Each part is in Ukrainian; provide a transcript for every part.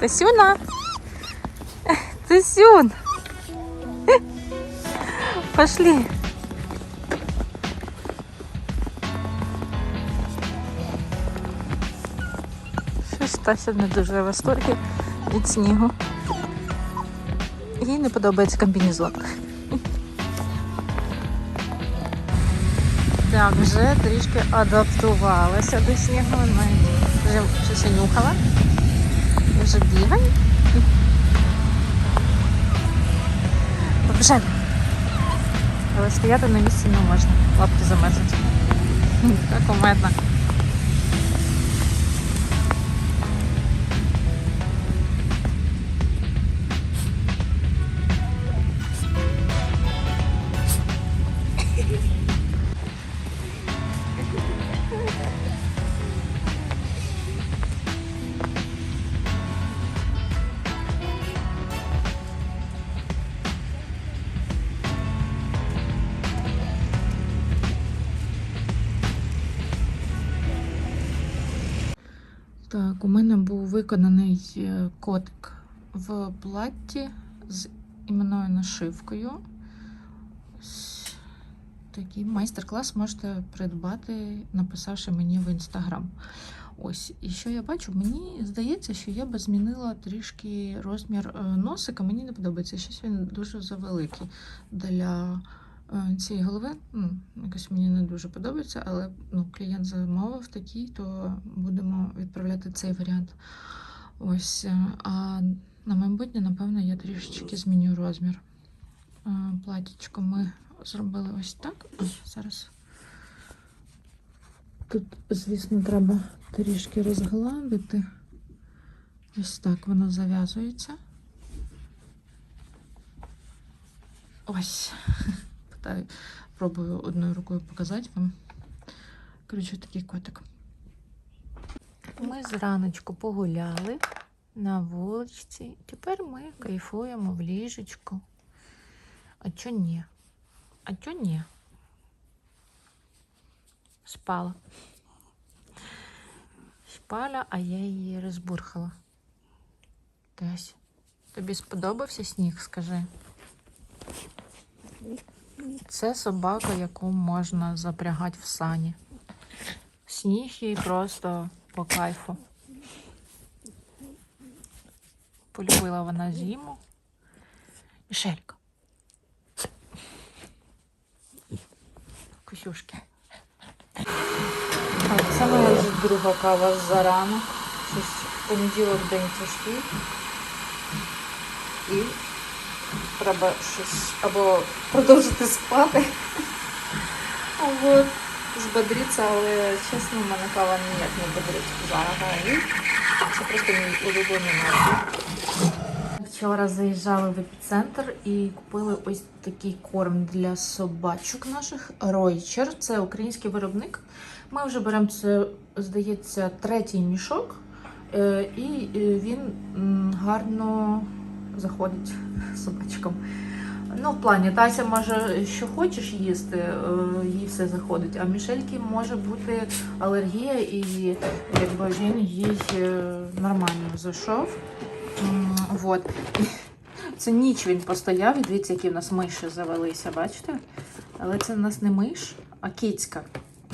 Тасюна! Тасюн! Пошли! Тася не дуже в восторгі від снігу. Їй не подобається комбінезон. Так, вже трішки адаптувалася до снігу. Вже щось нюхала. Вже бігає. Побежали. Але стояти на місці не можна. Лапки замерзнуть. Так кумедно. Виконаний е, котик в платті з іменною нашивкою. Такий майстер-клас можете придбати, написавши мені в інстаграм. Ось, і що я бачу, мені здається, що я би змінила трішки розмір е, носика. Мені не подобається. Щось він дуже завеликий для цієї голови. Ну, якось мені не дуже подобається, але ну, клієнт замовив такий, то будемо відправляти цей варіант. Ось. е, А на майбутнє, напевно, я трішечки зміню розмір. Е, Платічко ми зробили ось так. Ой, зараз. Тут, звісно, треба трішки розгладити. Ось так воно зав'язується. Ось. Питаю, пробую одною рукою показати вам. Коротше, такий котик. Ми зраночку погуляли на вуличці. Тепер ми кайфуємо в ліжечку. А чо ні? А чо ні? Спала. Спала, а я її розбурхала. Тась, тобі сподобався сніг, скажи? Це собака, яку можна запрягати в сані. Сніг їй просто по кайфу. Полюбила вона зиму. Мішелька. Косюшки. Так, це моя друга кава зарано. Щось понеділок день тяжкий. І треба щось або продовжити спати, або збодритися, але чесно, в мене кава ніяк не бодрить взагалі. Це просто мій улюблений напій. Вчора заїжджали в епіцентр і купили ось такий корм для собачок наших Ройчер. Це український виробник. Ми вже беремо це, здається, третій мішок, е, і е, він гарно заходить собачкам. Ну, в плані, Тася може, що хочеш їсти, е, їй все заходить, а Мішельки може бути алергія, і якби він їй е, нормально зайшов. Вот. Це ніч він постояв, і дивіться, які в нас миші завелися, бачите? Але це в нас не миш, а кіцька.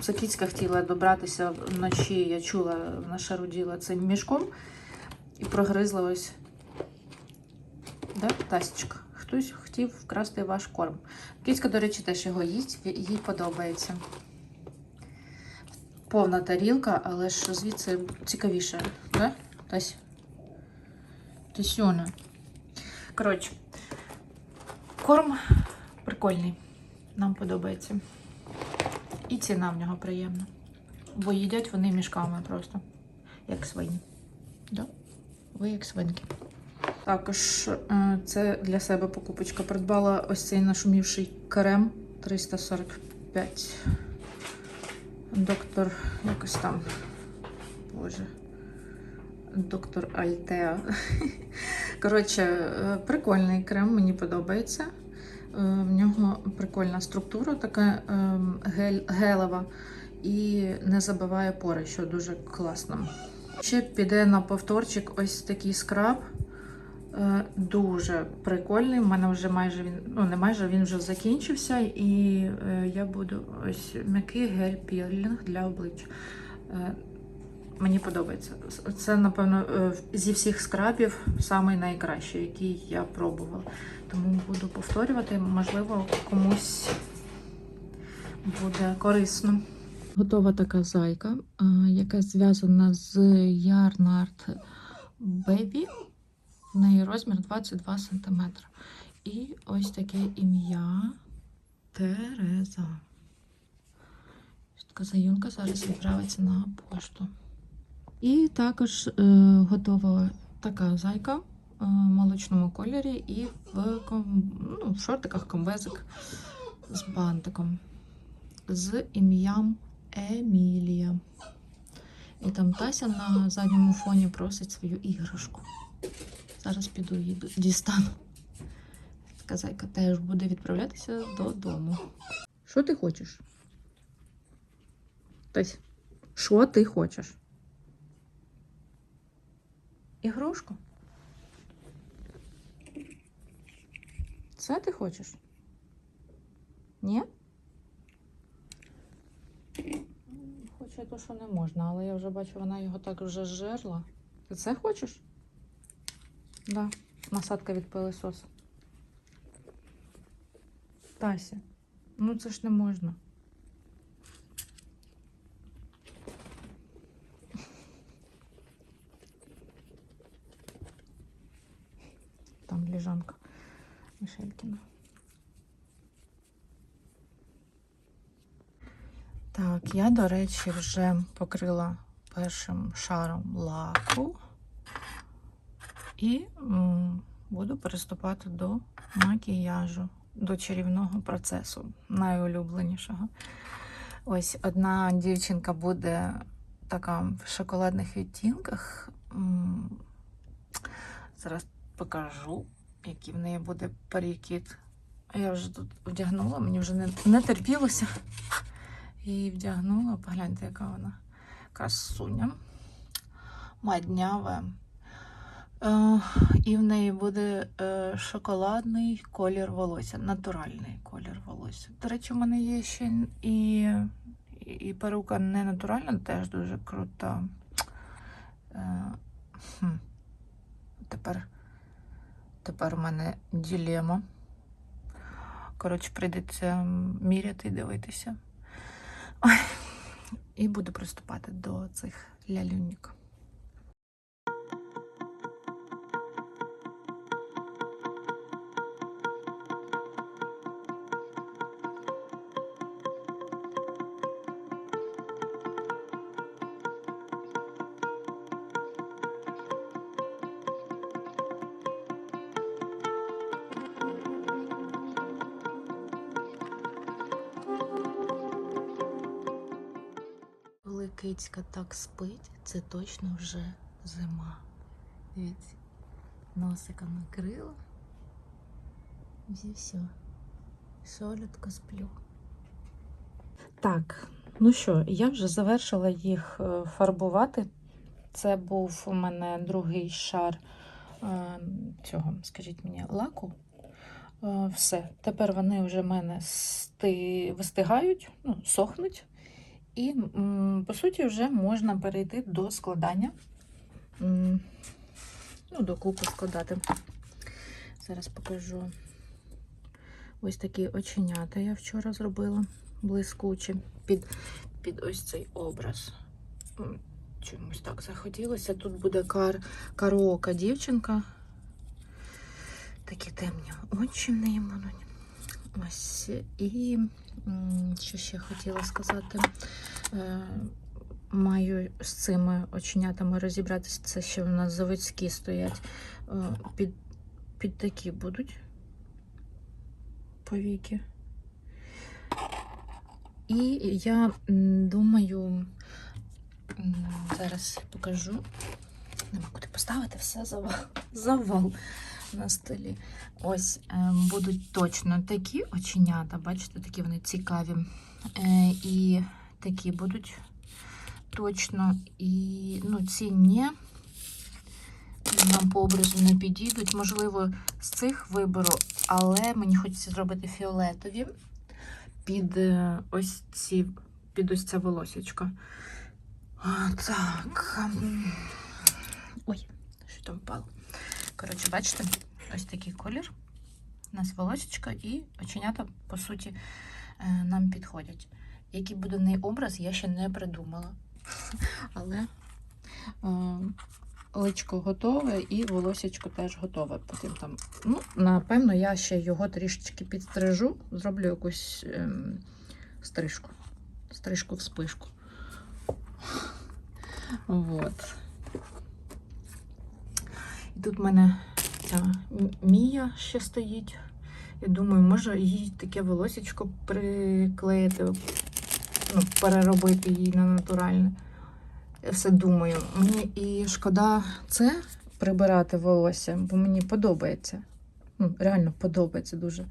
Це кіцька хотіла добратися вночі, я чула, вона шаруділа цим мішком і прогризла ось. Да, Тасечка. Хтось хотів вкрасти ваш корм. Кіцька, до речі, теж його їсть, їй подобається. Повна тарілка, але ж звідси цікавіше, да? Тась? Тасюна. Коротше, корм прикольний. Нам подобається. І ціна в нього приємна. Бо їдять вони мішками просто, як свині. Да? Ви як свинки. Також е, це для себе покупочка. Придбала ось цей нашумівший крем 345. Доктор якось там. Боже. доктор Альтеа. Коротше, е, прикольний крем, мені подобається. Е, В нього прикольна структура, така гель, гелева, і не забиває пори, що дуже класно. Ще піде на повторчик ось такий скраб. Е, Дуже прикольний. У мене вже майже він, ну не майже він вже закінчився, і е, я буду ось м'який гель пілінг для обличчя. Е, Мені подобається. Це, напевно, зі всіх скрабів самий найкращий, який я пробувала. Тому буду повторювати, можливо, комусь буде корисно. Готова така зайка, яка зв'язана з Ярнард Baby. В неї розмір 22 см. І ось таке ім'я Тереза. Така заюнка зараз відправиться на пошту. І також е, готова така зайка е, в молочному кольорі і в, ком, ну, в шортиках комбезик з бантиком. З ім'ям Емілія. І там Тася на задньому фоні просить свою іграшку. Зараз піду її дістану. Така зайка теж буде відправлятися додому. Що ти хочеш? Тась, що ти хочеш? Ігрушку? Це ти хочеш? Ні? Хоче то, що не можна, але я вже бачу, вона його так вже зжерла. Ти це хочеш? Да, насадка від пилососу. Тася, ну це ж не можна. Там лежанка Мишелькіна. Так, я, до речі, вже покрила першим шаром лаку. І буду приступати до макіяжу, до чарівного процесу, найулюбленішого. Ось одна дівчинка буде така в шоколадних відтінках. Зараз покажу, який в неї буде перекид. Я вже тут вдягнула, мені вже не, не терпілося. І вдягнула. Погляньте, яка вона красуня. Маднява. Е, і в неї буде е, шоколадний колір волосся, натуральний колір волосся. До речі, у мене є ще і, і перука не натуральна, теж дуже крута. Е. Тепер, тепер у мене ділема. Коротше, прийдеться міряти і дивитися. Ой. І буду приступати до цих лялюнік. Кицька так спить, це точно вже зима. Дивіться, носика накрила. І все. Солодко сплю. Так, ну що, я вже завершила їх е, фарбувати. Це був у мене другий шар е, цього, скажіть мені, лаку. Е, Все. Тепер вони вже в мене сти... вистигають, ну, сохнуть. І, по суті, вже можна перейти до складання. Ну, до купи складати. Зараз покажу. Ось такі оченята я вчора зробила блискучі під, під ось цей образ. Чомусь так захотілося. Тут буде кар, караока дівчинка. Такі темні очі в неї будуть. Ось. І що ще хотіла сказати. Е, Маю з цими оченятами розібратися. Це ще в нас заводські стоять. Е, Під, під такі будуть повіки. І я думаю, зараз покажу. нема куди поставити, все завал, завал на столі. Ось е, будуть точно такі оченята, бачите, такі вони цікаві. Е, і такі будуть точно. І ну, ці ні. Нам по образу не підійдуть. Можливо, з цих виберу, але мені хочеться зробити фіолетові під е, ось ці, під ось це волосечко. Так. Ой, що там впало? Коротше, бачите, ось такий колір. У нас волосечко і оченята, по суті, е, нам підходять. Який буде неї образ, я ще не придумала. Але е, личко готове і волосечко теж готове. Потім там, ну, напевно, я ще його трішечки підстрижу, зроблю якусь ем, стрижку. Стрижку в спишку. Вот. І тут в мене ця Мія ще стоїть. Я думаю, може їй таке волосечко приклеїти, ну, переробити її на натуральне. Я все думаю. Мені і шкода це прибирати волосся, бо мені подобається. Ну, реально подобається дуже.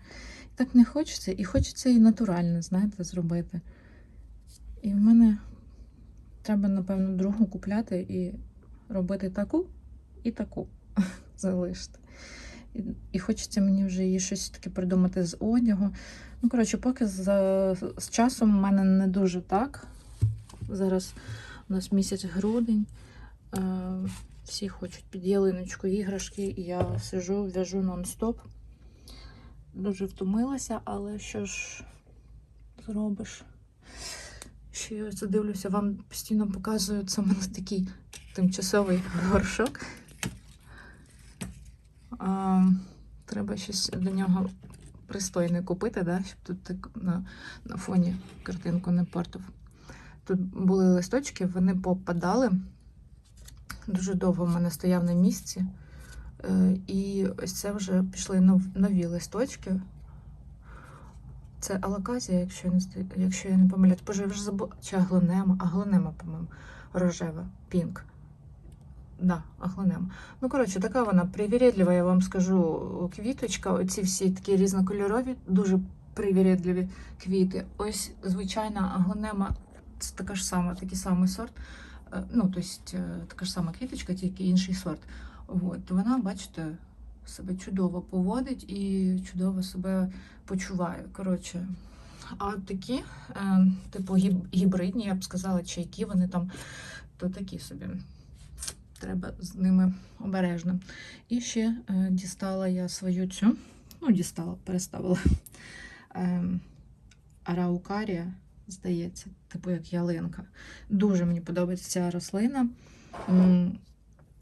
Так не хочеться, і хочеться і натуральне, знаєте, зробити. І в мене треба, напевно, другу купляти і робити таку і таку залишити. І, і хочеться мені вже її щось таке придумати з одягу. Ну, коротше, поки з, з часом в мене не дуже так. Зараз у нас місяць грудень. Е, всі хочуть під ялиночку іграшки, і я сижу, в'яжу нон-стоп. Дуже втомилася, але що ж зробиш? Ще я це дивлюся, вам постійно показую, це в мене такий тимчасовий горшок. А, треба щось до нього пристойне купити, да? щоб тут так на, на фоні картинку не портив. Тут були листочки, вони попадали. Дуже довго в мене стояв на місці. Е, І ось це вже пішли нов- нові листочки. Це алаказія, якщо я не, якщо я не помиляюсь. Боже, я вже забула. Чи аглонема? Аглонема, по-моєму, рожева, пінк. Да, аглонема. Ну, коротше, така вона привірєдлива, я вам скажу, квіточка. Оці всі такі різнокольорові, дуже привірєдливі квіти. Ось звичайна аглонема, це така ж сама, такий самий сорт. Е, Ну, тобто, е, така ж сама квіточка, тільки інший сорт. От, вона, бачите, себе чудово поводить і чудово себе почуває. Коротше, а такі, е, типу, гіб- гібридні, я б сказала, чи які вони там, то такі собі. Треба з ними обережно. І ще е, дістала я свою цю, ну, дістала, переставила. Е, араукарія, здається, типу як ялинка. Дуже мені подобається ця рослина.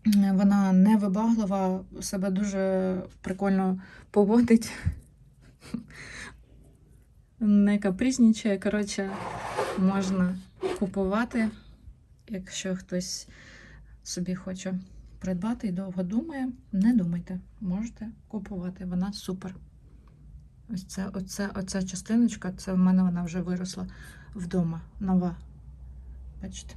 Вона невибаглива, себе дуже прикольно поводить. Не капризнічає. Коротше, можна купувати, якщо хтось собі хоче придбати і довго думає, не думайте, можете купувати. Вона супер. Ось це, оце, оця частиночка, це в мене вона вже виросла вдома. Нова. Бачите?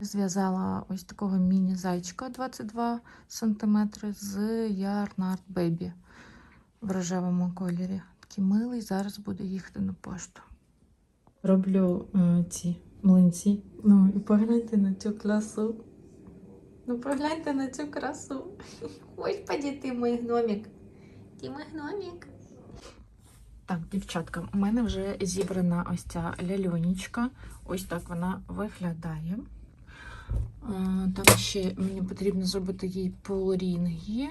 Зв'язала ось такого міні-зайчика 22 см з Yarnart Baby в рожевому кольорі. Такий милий, зараз буде їхати на пошту. Роблю е, ці млинці. Ну і погляньте на цю красу. Ну, погляньте на цю красу. Господи, ти мій гномік. Ти мій гномік. Так, дівчатка, у мене вже зібрана ось ця ляльонічка. Ось так вона виглядає. Там ще мені потрібно зробити їй полрінги.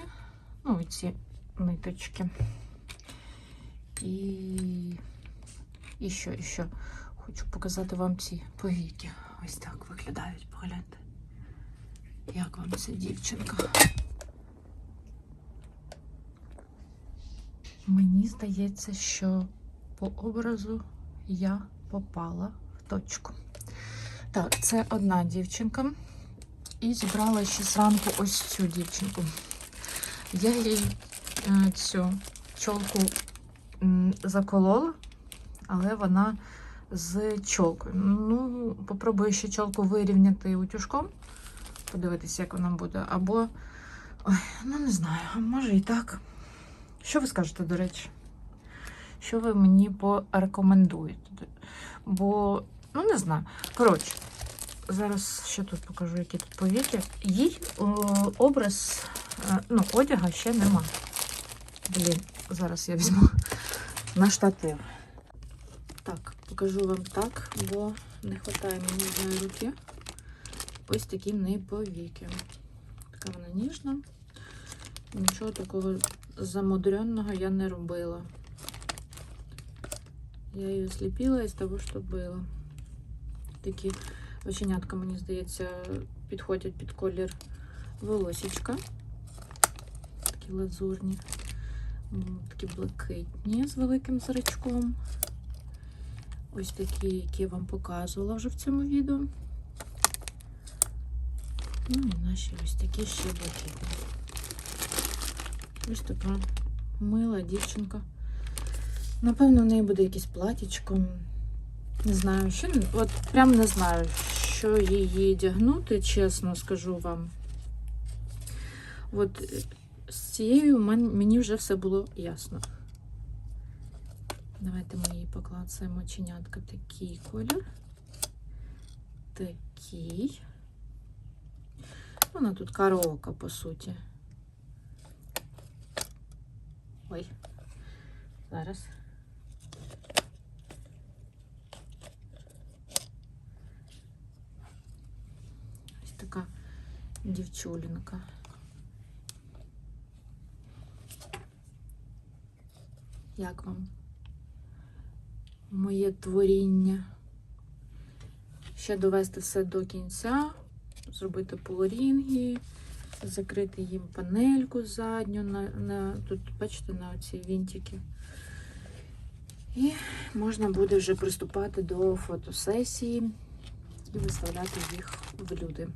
Ну, ці ниточки. І, і що, і що? Хочу показати вам ці повіки. Ось так виглядають, погляньте. Як вам ця дівчинка? Мені здається, що по образу я попала в точку. Так, це одна дівчинка. І зібрала ще зранку ось цю дівчинку. Я їй е, цю чолку заколола, але вона з чолкою. Ну, попробую ще чолку вирівняти утюжком. Подивитися, як вона буде. Або. Ой, ну не знаю, може і так. Що ви скажете, до речі? Що ви мені порекомендуєте? Бо, ну не знаю. Коротше, зараз ще тут покажу, які тут повіки. Їй образ е, ну, одяга ще нема. Блін, зараз я візьму на штатив. Так, покажу вам так, бо не вистачає мені одної руки. Ось такі в неї повіки. Така вона ніжна. Нічого такого замудренного я не робила. Я її сліпила із того, що було. Такі оченятка, мені здається, підходять під колір волосічка. Такі лазурні, такі блакитні з великим зрачком. Ось такі, які я вам показувала вже в цьому відео. Ну і наші ось такі ще блакитні. Ось така мила дівчинка. Напевно, в неї буде якесь платічко. Не знаю, що от прям не знаю, що її одягнути, чесно скажу вам. От з цією мені вже все було ясно. Давайте ми її поклацаємо оченятка. Такий колір. Такий. Вона тут караока, по суті. Ой. Зараз. Ось така дівчулінка. Як вам? Моє творіння. Ще довести все до кінця, зробити полорінги, закрити їм панельку задню на, на тут, бачите, на ці вінтики. І можна буде вже приступати до фотосесії і виставляти їх в люди.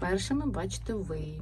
Першими бачите ви.